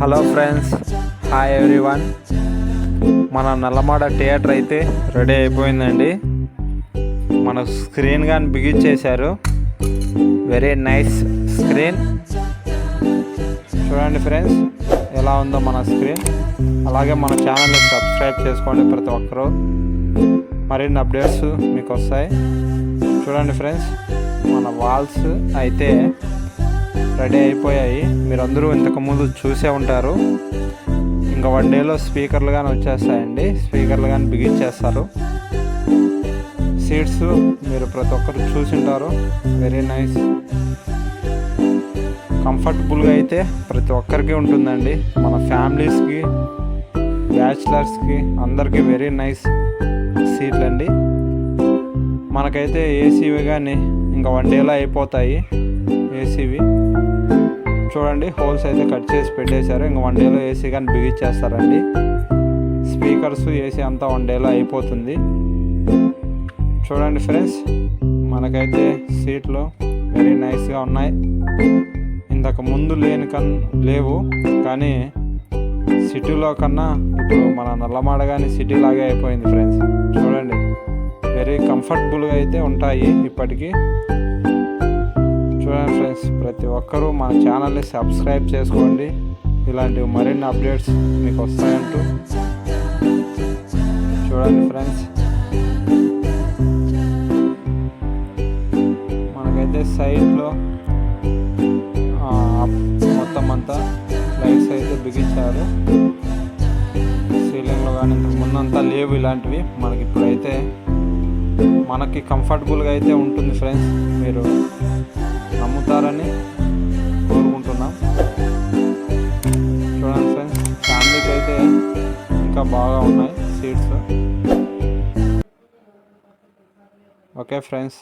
Hello friends hi everyone మన Nallamada theatre అయితే ready అయిపోయిందండి. మన స్క్రీన్ కానీ బిగించేశారు వెరీ నైస్ స్క్రీన్ చూడండి ఫ్రెండ్స్ ఎలా ఉందో మన స్క్రీన్ అలాగే మన ఛానల్ని సబ్స్క్రైబ్ చేసుకోండి ప్రతి ఒక్కరూ. మరిన్ని అప్డేట్స్ మీకు వస్తాయి. చూడండి ఫ్రెండ్స్ మన వాల్స్ అయితే రెడీ అయిపోయాయి. మీరందరూ ఇంతకుముందు చూసే ఉంటారు. ఇంకా వన్ డేలో స్పీకర్లు కానీ వచ్చేస్తాయండి. స్పీకర్లు కానీ బిగించేస్తారు సీట్స్ మీరు ప్రతి ఒక్కరు చూసింటారు. వెరీ నైస్ కంఫర్టబుల్గా అయితే ప్రతి ఒక్కరికి ఉంటుందండి. మన ఫ్యామిలీస్కి బ్యాచిలర్స్కి అందరికీ వెరీ నైస్ సీట్లు అండి. మనకైతే ఏసీవి కానీ ఇంకా వన్ డేలో అయిపోతాయి. ఏసీవి చూడండి హోల్స్ అయితే కట్ చేసి పెట్టేశారు. ఇంక వన్ డేలో ఏసీ కానీ బిగించేస్తారండి స్పీకర్స్ ఏసీ అంతా వన్ డేలో అయిపోతుంది. చూడండి ఫ్రెండ్స్ మనకైతే సీట్లు వెరీ నైస్గా ఉన్నాయి. ఇంతకు ముందు లేని కన్ లేవు కానీ సిటీలో కన్నా ఇప్పుడు మన నల్లమాడ కానీ సిటీ లాగే అయిపోయింది ఫ్రెండ్స్. చూడండి వెరీ కంఫర్టబుల్గా అయితే ఉంటాయి ఇప్పటికీ. చూడండి ఫ్రెండ్స్ ప్రతి ఒక్కరూ మన ఛానల్ని సబ్స్క్రైబ్ చేసుకోండి. ఇలాంటివి మరిన్ని అప్డేట్స్ మీకు వస్తాయంటూ. చూడండి ఫ్రెండ్స్. మనకైతే సైడ్లో మొత్తం అంతా లైట్స్ అయితే బిగించారు. సీలింగ్లో కానీ ఇంతకు ముందంతా లేవు ఇలాంటివి. మనకి ఇప్పుడైతే మనకి కంఫర్టబుల్గా అయితే ఉంటుంది ఫ్రెండ్స్. మీరు నమ్ముతారని కోరుకుంటున్నాం. చూడండి ఫ్రెండ్స్ ఫ్యామిలీకి అయితే ఇంకా బాగా ఉన్నాయి సీట్స్ ఓకే ఫ్రెండ్స్